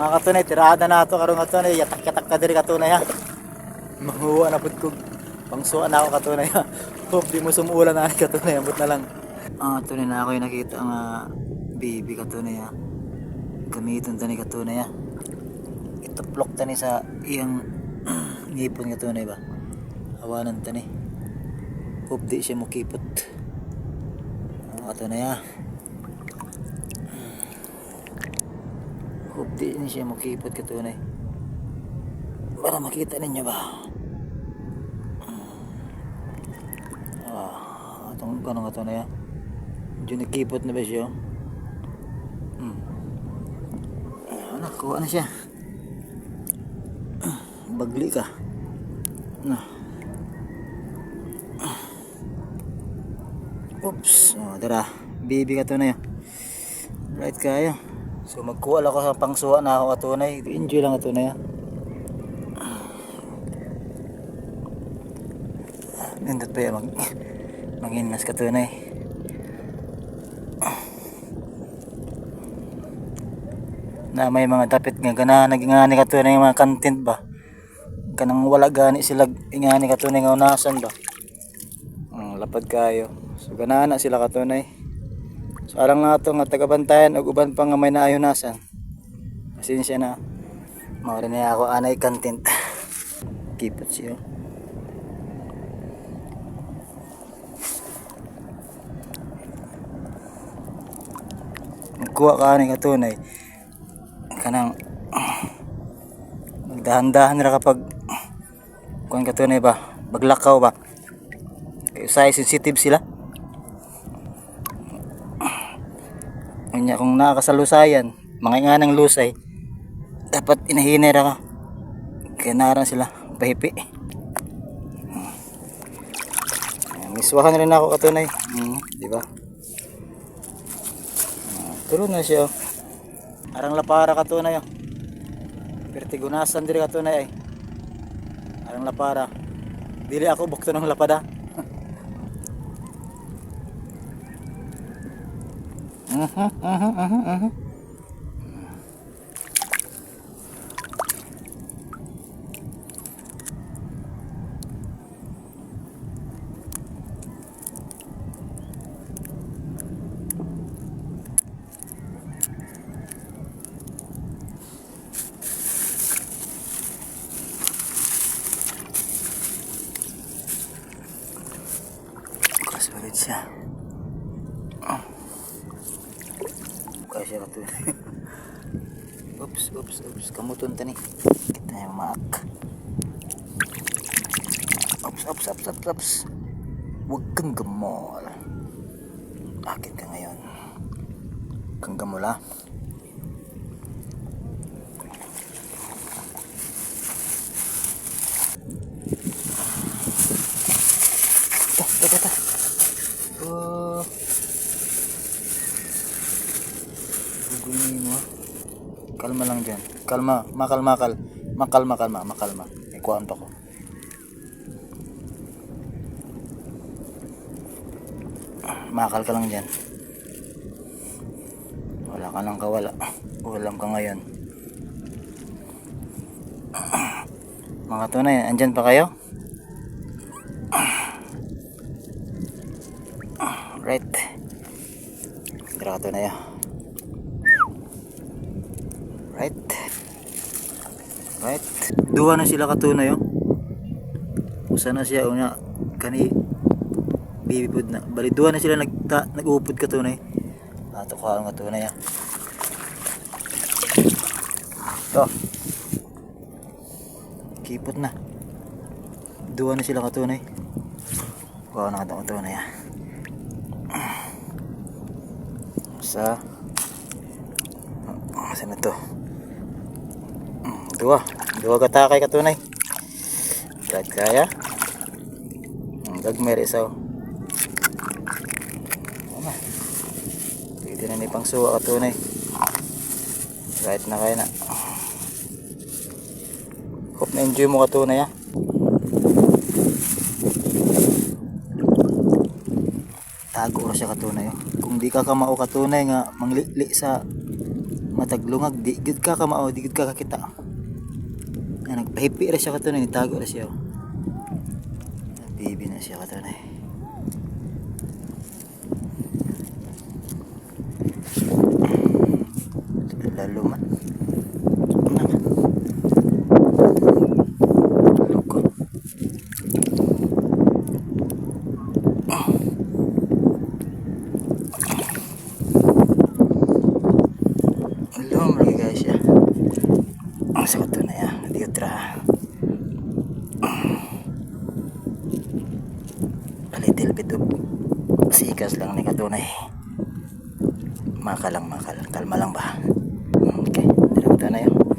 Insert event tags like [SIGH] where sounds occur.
Mga katunay, tirada na ito karong katunay, yatak-yatak ka diri katunay ha. Mahuwa na pud kog pangsuan na ako katunay ha. Hope di mo sumuulan na katunay, ambot na lang. Ah, tunay na ako yung nakita ang ah, baby katunay ha. Gamiton tani katunay ha. Ituplok tani sa iyang [CLEARS THROAT] ngipon katunay ba. Hawanan tani. Hope di siya mukipot. Ah, katunay ha. Hope di ni siya makipot katunay. Para makita ninyo ba? Ah, atong kanong katunay ha. Medyo nagkipot na ba siya? Hmm. Ah, nakuha na siya. Ah, Bagli ka. Na. Oops. Oh, dara. Baby ka to na yun. Right kayo. So magkuha lang ako sa pangsuha na ako katunay. Enjoy lang katunay. Nindot pa yan mag manginas katunay. Na may mga dapit nga gana nagingani katunay mga content ba. Kanang wala gani sila ingani katunay nga unasan ba. Ang lapad kayo. So ganana sila katunay. So alang na ito nga tagabantayan ug uban pa nga may naayunasan. Pasensya na. Mawala na ako anay content. [LAUGHS] Keep it siya. Magkuha ka ni katunay. Kanang magdahan-dahan ra kapag kuan katunay ba? Baglakaw ba? Kaya say sensitive sila. Kanya kung nakakasalusayan, mga nga ng lusay, dapat inahinay ra ka. Kaya sila, pahipi. Miswahan rin ako katunay. Hmm, di ba? Ah, Turo na siya. oh. Arang lapara katunay. Oh. Pertigunasan diri katunay ay. Arang lapara. Dili ako bukto ng lapada. Ага, ага, ага, ага. Красавица. Kaya siya kato. [LAUGHS] oops, oops, oops. Kamuton tani. Kita yung maak. Oops, oops, oops, oops, oops. Huwag kang gamol. Akit ka ngayon. Kang gamol ha. Gugunin mo. Kalma lang dyan. Kalma. Makal, makal. Makalma, kalma. Makalma. Kuhaan pa ko. Makal ka lang dyan. Wala ka lang kawala. Walang ka ngayon. Mga tunay, andyan pa kayo? Right. Tira ka tunay ah. Right. Right. Duwa na sila katunay oh. Usa na siya unya kani baby food na. Bali duwa na sila nagta nag-upod katunay. Ato ko ang katunay ah. To. Kipot na. Duwa na sila katunay. Kuha na ka katunay ah. Sa Ah, na to? Dua. Dua katakay katunay. Kahit kaya. Ang gagmer isaw. Pwede na ni pang suwa katunay. Kahit na kaya na. Hope na enjoy mo katunay ha. Tago ra siya katunay. oh. Kung di ka kamao katunay nga manglili sa mataglungag di gud ka kamao di gud ka kakita na nagpahipi ra siya katunay nitago ra siya oh. bibi na siya katunay a little bit of sikas lang ni katunay. Makalang makal. Kalma lang ba? Hmm, okay. Dito na yun.